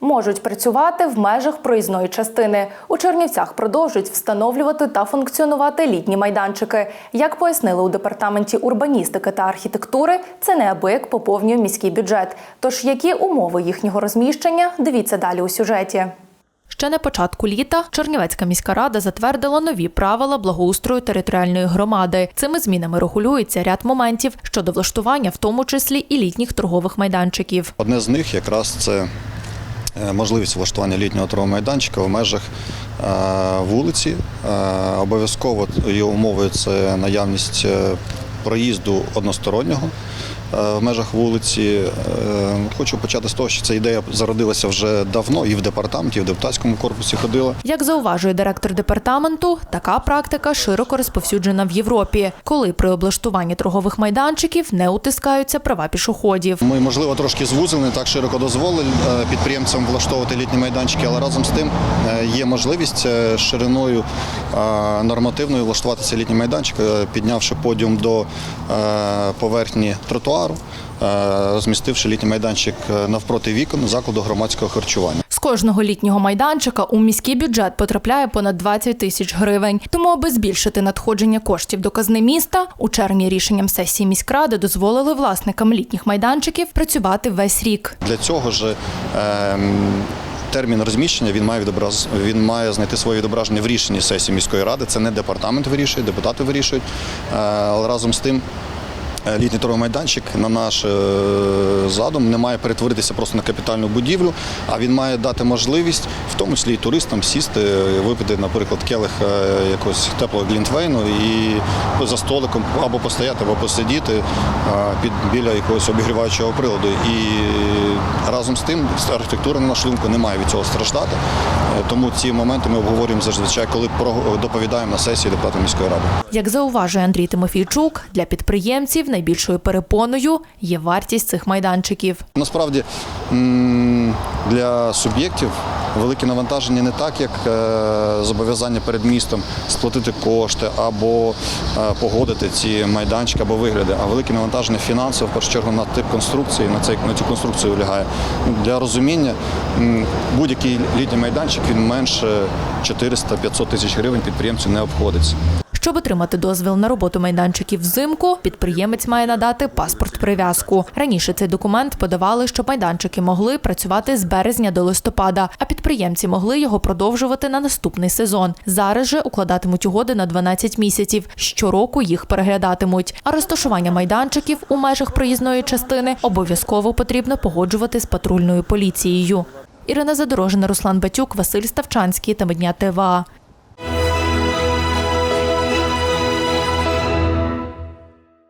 можуть працювати в межах проїзної частини. У Чернівцях продовжують встановлювати та функціонувати літні майданчики. Як пояснили у департаменті урбаністики та архітектури, це неабияк поповнює міський бюджет. Тож які умови їхнього розміщення? Дивіться далі у сюжеті. Ще на початку літа Чернівецька міська рада затвердила нові правила благоустрою територіальної громади. Цими змінами регулюється ряд моментів щодо влаштування, в тому числі і літніх торгових майданчиків. Одне з них якраз це можливість влаштування літнього торгового майданчика в межах е, вулиці. Е, Обов'язково його умовою це наявність е, проїзду одностороннього е, в межах вулиці. Е, Хочу почати з того, що ця ідея зародилася вже давно і в департаменті, і в депутатському корпусі ходила. Як зауважує директор департаменту, така практика широко розповсюджена в Європі, коли при облаштуванні торгових майданчиків не утискаються права пішоходів. Ми, можливо, трошки звузили, не так широко дозволили е, підприємцям влаштовувати літні майданчики, але разом з тим е, є можливість е, шириною е, нормативною влаштувати цей літній майданчик, е, піднявши подіум до е, поверхні тротуару, е, розмістивши літній майданчик е, навпроти вікон закладу громадського харчування. З кожного літнього майданчика у міський бюджет потрапляє понад 20 тисяч гривень. Тому, аби збільшити надходження коштів до казни міста, у червні рішенням сесії міськради дозволили власникам літніх майданчиків працювати весь рік. Для цього ж ем, термін розміщення він має відобраз, він має знайти своє відображення в рішенні сесії міської ради. Це не департамент вирішує, депутати вирішують. Е, Але разом з тим. Е, Літній торговий майданчик на наш е, задум не має перетворитися просто на капітальну будівлю, а він має дати можливість, в тому числі і туристам, сісти, е, випити, наприклад, келих якогось теплого глінтвейну і за столиком або постояти, або посидіти під біля якогось обігріваючого приладу. І разом з тим архітектура, на нашу думку, не має від цього страждати. Е, Тому ці моменти ми обговорюємо зазвичай, коли доповідаємо на сесії депутатів міської ради. Як зауважує Андрій Тимофійчук, для підприємців найбільшою перепоною є вартість цих майданчиків. Насправді для суб'єктів велике навантаження не так, як е, зобов'язання перед містом сплатити кошти або е, погодити ці майданчики або вигляди, а велике навантаження фінансово, в першу чергу, на тип конструкції, на, цей, на цю конструкцію лягає. Для розуміння, будь-який літній майданчик він менше 400-500 тисяч гривень підприємцю не обходиться. Щоб отримати дозвіл на роботу майданчиків взимку, підприємець має надати паспорт-прив'язку. Раніше цей документ подавали, щоб майданчики могли працювати з березня до листопада, а підприємці могли його продовжувати на наступний сезон. Зараз же укладатимуть угоди на 12 місяців. Щороку їх переглядатимуть. А розташування майданчиків у межах проїзної частини обов'язково потрібно погоджувати з патрульною поліцією. Ірина Задорожина, Руслан Батюк, Василь Ставчанський та Медня ТВА.